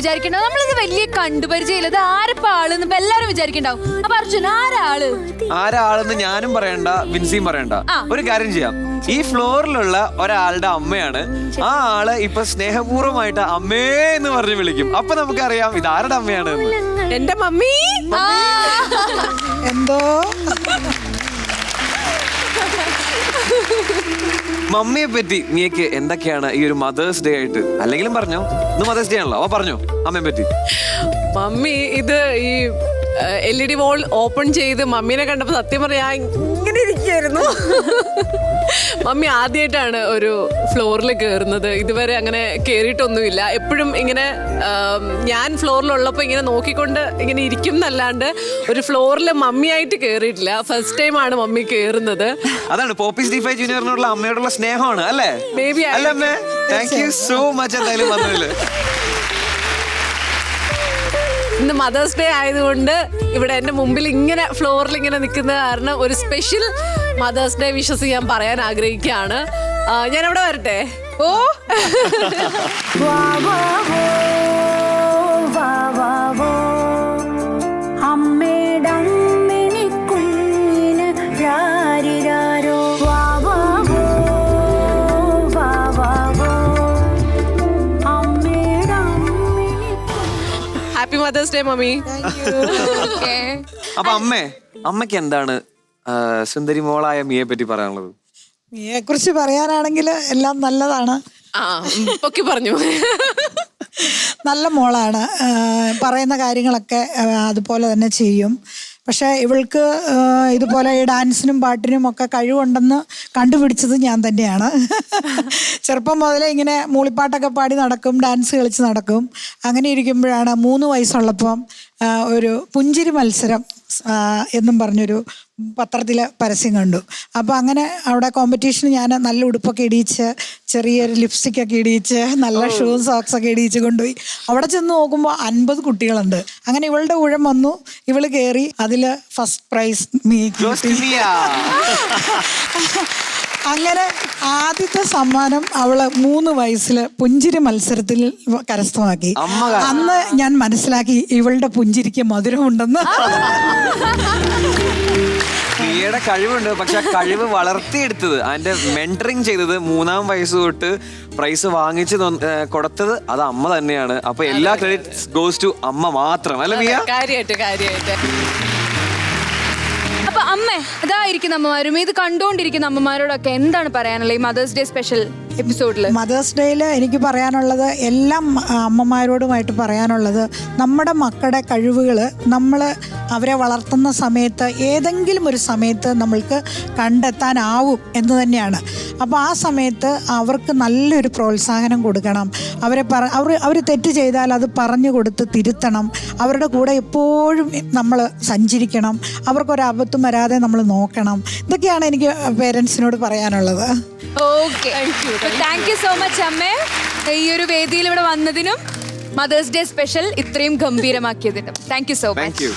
വിചാരിക്കണ്ടാവും നമ്മളിത് വലിയ കണ്ടുപരിചയമില്ല. ഇത് ആരപ്പ ആളെന്ന് ഇപ്പൊ എല്ലാരും വിചാരിക്കണ്ടാവും. അപ്പൊ അർജുൻ ആരാൾ? ആരാളെന്ന് ഞാനും പറയണ്ട വിൻസിയും പറയണ്ട. ആ. ഒരു കാര്യം ചെയ്യാം. ഈ ഫ്ലോറിലുള്ള ഒരാളുടെ അമ്മയാണ്. ആ ആൾ ഇപ്പൊ സ്നേഹപൂർവമായിട്ട് അമ്മേ എന്ന് പറഞ്ഞ് വിളിക്കും. അപ്പൊ നമുക്കറിയാം ഇത് ആരുടെ അമ്മയാണ് എന്ന് എന്റെ മമ്മി? ആ, മമ്മിയെ പറ്റി നീക്ക് എന്തൊക്കെയാണ് ഈ ഒരു മദേഴ്സ് ഡേ ആയിട്ട് അല്ലെങ്കിലും പറഞ്ഞോ? ഇന്ന് മദേഴ്സ് ഡേ ആണല്ലോ അവ പറഞ്ഞോ അമ്മയെ പറ്റി മമ്മി ഇത് ഈ L E D wall open ചെയ്ത് മമ്മീനെ കണ്ടപ്പോൾ സത്യം പറയാ ഇങ്ങനെ ഇരിക്കുന്നു മമ്മി ആദ്യമായിട്ടാണ് ഒരു ഫ്ലോറിൽ കയറുന്നത് ഇതുവരെ അങ്ങനെ കയറിയിട്ടൊന്നുമില്ല എപ്പോഴും ഇങ്ങനെ ഞാൻ ഫ്ലോറിലുള്ളപ്പോൾ ഇങ്ങനെ നോക്കിക്കൊണ്ട് ഇങ്ങനെ ഇരിക്കും എന്നല്ലാണ്ട് ഒരു ഫ്ലോറിൽ മമ്മിയായിട്ട് കയറിയിട്ടില്ല ഫസ്റ്റ് ടൈം ആണ് മമ്മി കയറുന്നത് അതാണ് പോപ്പീസ് ഡിഫൈ ജൂനിയറിനോടുള്ള അമ്മയോടുള്ള സ്നേഹമാണ് അല്ലേ? ബേബി അല്ല അമ്മേ? താങ്ക് യു സോ മച്ച് എന്തായാലും വന്നതിൽ. ഇന്ന് മദേഴ്സ് ഡേ ആയതുകൊണ്ട് ഇവിടെ എന്റെ മുമ്പിൽ ഇങ്ങനെ ഫ്ലോറിൽ ഇങ്ങനെ നിൽക്കുന്നത് കാരണം ഒരു സ്പെഷ്യൽ മദേഴ്സ് ഡേ വിഷസ് ഞാൻ പറയാൻ ആഗ്രഹിക്കുകയാണ്. ഞാൻ അവിടെ വരട്ടെ. ഓ. Mother's day mummy. അപ്പൊ അമ്മേ അമ്മയ്ക്ക് എന്താണ് സുന്ദരി മോളായ മിയെ പറ്റി പറയാനുള്ളത്? മിയെ കുറിച്ച് പറയാനാണെങ്കിൽ എല്ലാം നല്ലതാണ്. ആ പൊക്കി പറഞ്ഞു. നല്ല മോളാണ്. പറയുന്ന കാര്യങ്ങളൊക്കെ അതുപോലെ തന്നെ ചെയ്യും. പക്ഷേ ഇവൾക്ക് ഇതുപോലെ ഈ ഡാൻസിനും പാട്ടിനും ഒക്കെ കഴിവുണ്ടെന്ന് കണ്ടുപിടിച്ചത് ഞാൻ തന്നെയാണ്. ചെറുപ്പം മുതലേ ഇങ്ങനെ മൂളിപ്പാട്ടൊക്കെ പാടി നടക്കും ഡാൻസ് കളിച്ച് നടക്കും. അങ്ങനെ ഇരിക്കുമ്പോഴാണ് മൂന്ന് വയസ്സുള്ളപ്പം ഒരു പുഞ്ചിരി മത്സരം എന്നും പറഞ്ഞൊരു പത്രത്തിൽ പരസ്യം കണ്ടു. അപ്പോൾ അങ്ങനെ അവിടെ കോമ്പറ്റീഷന് ഞാൻ നല്ല ഉടുപ്പൊക്കെ ഇടിയിച്ച് ചെറിയൊരു ലിപ്സ്റ്റിക് ഒക്കെ ഇടിയിച്ച് നല്ല ഷൂസ് സോക്സ് ഒക്കെ ഇടിയിച്ച് കൊണ്ടുപോയി. അവിടെ ചെന്ന് നോക്കുമ്പോൾ അൻപത് കുട്ടികളുണ്ട്. അങ്ങനെ ഇവളുടെ ഊഴം വന്നു. ഇവൾ കയറി അതിൽ ഫസ്റ്റ് പ്രൈസ് മീ. അങ്ങനെ ആദ്യത്തെ സമ്മാനം അവൾ മൂന്ന് വയസ്സിൽ പുഞ്ചിരി മത്സരത്തിൽ കരസ്ഥമാക്കി. അന്ന് ഞാൻ മനസ്സിലാക്കി ഇവളുടെ പുഞ്ചിരിക്ക് മധുരമുണ്ടെന്ന്. മിയയുടെ കഴിവുണ്ട്. പക്ഷെ ആ കഴിവ് വളർത്തിയെടുത്തത് അതിന്റെ മെന്ററിങ് ചെയ്തത് മൂന്നാം വയസ്സ് തൊട്ട് പ്രൈസ് വാങ്ങിച്ച് കൊടുത്തത് അത് അമ്മ തന്നെയാണ്. അപ്പൊ എല്ലാ ക്രെഡിറ്റ് ഗോസ് ടു അമ്മ മാത്രം. അല്ല മിയ? കാര്യമായിട്ട് കാര്യമായിട്ട് അപ്പൊ അമ്മ ഇതായിരിക്കുന്ന അമ്മമാരും ഇത് കണ്ടുകൊണ്ടിരിക്കുന്ന അമ്മമാരോടൊക്കെ എന്താണ് പറയാനുള്ളത് ഈ മദേഴ്സ് ഡേ സ്പെഷ്യൽ എപ്പിസോഡിൽ മദേഴ്സ് ഡേയിൽ എനിക്ക് പറയാനുള്ളത് എല്ലാം അമ്മമാരോടുമായിട്ട് പറയാനുള്ളത് നമ്മുടെ മക്കളുടെ കഴിവുകൾ നമ്മൾ അവരെ വളർത്തുന്ന സമയത്ത് ഏതെങ്കിലും ഒരു സമയത്ത് നമ്മൾക്ക് കണ്ടെത്താനാവും എന്ന് തന്നെയാണ്. അപ്പോൾ ആ സമയത്ത് അവർക്ക് നല്ലൊരു പ്രോത്സാഹനം കൊടുക്കണം. അവരെ പറ അവർ അവർ തെറ്റ് ചെയ്താൽ അത് പറഞ്ഞു കൊടുത്ത് തിരുത്തണം. അവരുടെ കൂടെ എപ്പോഴും നമ്മൾ സഞ്ചരിക്കണം. അവർക്കൊരു അബദ്ധം വരാതെ നമ്മൾ നോക്കണം. ഇതൊക്കെയാണ് എനിക്ക് പേരൻസിനോട് പറയാനുള്ളത്. Okay thank you so much അമ്മേ. ഈ ഒരു വേദിയിൽ ഇവിടെ വന്നതിനും മദേഴ്സ് ഡേ സ്പെഷ്യൽ ഇത്രയും ഗംഭീരമാക്കിയതിനും. Thank you so much